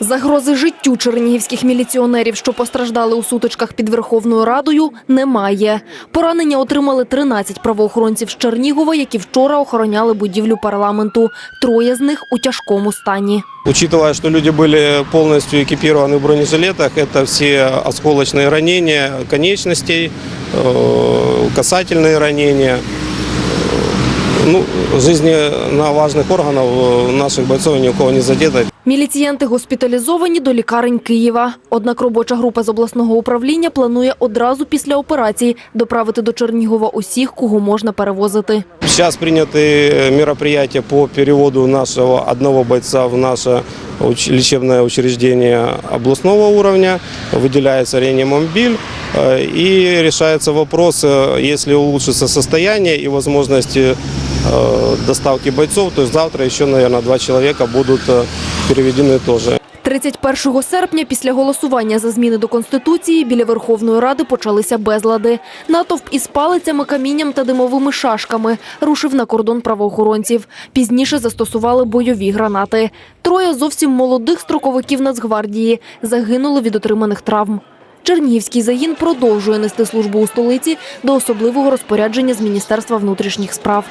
Загрози життю чернігівських міліціонерів, що постраждали у сутичках під Верховною Радою, немає. Поранення отримали 13 правоохоронців з Чернігова, які вчора охороняли будівлю парламенту. Троє з них у тяжкому стані. Учитывая, что люди были полностью экипированы в бронежилетах, это все осколочные ранения конечностей, э, касательные ранения. Ну, жизненно важных органов э, наших бойцов ни у кого не задето. Міліціянти госпіталізовані до лікарень Києва. Однак робоча група з обласного управління планує одразу після операції доправити до Чернігова усіх, кого можна перевозити. Сейчас приняты мероприятия по переводу нашего одного бойца в наше уч- лечебное учреждение областного уровня. Выделяется реанимобиль э, и решается вопрос, э, если улучшится состояние и возможности э, доставки бойцов, то есть завтра еще, наверное, два человека будут э, переведены тоже. 31 серпня після голосування за зміни до Конституції біля Верховної Ради почалися безлади. Натовп із палицями, камінням та димовими шашками рушив на кордон правоохоронців. Пізніше застосували бойові гранати. Троє зовсім молодих строковиків Нацгвардії загинули від отриманих травм. Чернігівський загін продовжує нести службу у столиці до особливого розпорядження з Міністерства внутрішніх справ.